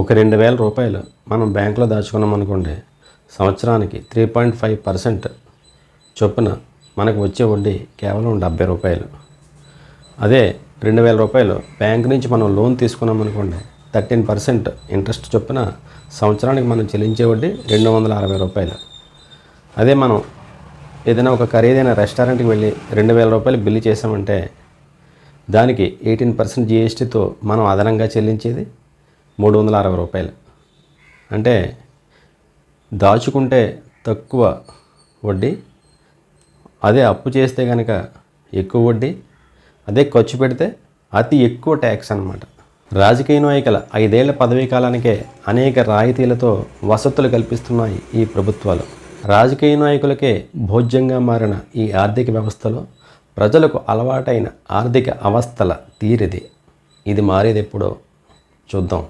ఒక రెండు వేల రూపాయలు మనం బ్యాంకులో దాచుకున్నాం అనుకోండి సంవత్సరానికి త్రీ పాయింట్ ఫైవ్ పర్సెంట్ చొప్పున మనకు వచ్చే వడ్డీ కేవలం డెబ్బై రూపాయలు. అదే రెండు వేల రూపాయలు బ్యాంక్ నుంచి మనం లోన్ తీసుకున్నాం అనుకోండి థర్టీన్ పర్సెంట్ ఇంట్రెస్ట్ చొప్పున సంవత్సరానికి మనం చెల్లించే వడ్డీ రెండు వందల అరవై రూపాయలు. అదే మనం ఏదైనా ఒక ఖరీదైన రెస్టారెంట్కి వెళ్ళి రెండు వేల రూపాయలు బిల్లు చేసామంటే దానికి ఎయిటీన్ పర్సెంట్ జిఎస్టీతో మనం అదనంగా చెల్లించేది? మూడు వందల అరవై రూపాయలు. అంటే దాచుకుంటే తక్కువ వడ్డీ అదే అప్పు చేస్తే కనుక ఎక్కువ వడ్డీ అదే ఖర్చు పెడితే అతి ఎక్కువ ట్యాక్స్ అన్నమాట. రాజకీయ నాయకుల ఐదేళ్ళ పదవీ కాలానికే అనేక రాయితీలతో వసతులు కల్పిస్తున్నాయి ఈ ప్రభుత్వాలు. రాజకీయ నాయకులకే భోజ్యంగా మారిన ఈ ఆర్థిక వ్యవస్థలో ప్రజలకు అలవాటైన ఆర్థిక అవస్థల తీరిది. ఇది మారేది ఎప్పుడో చూద్దాం.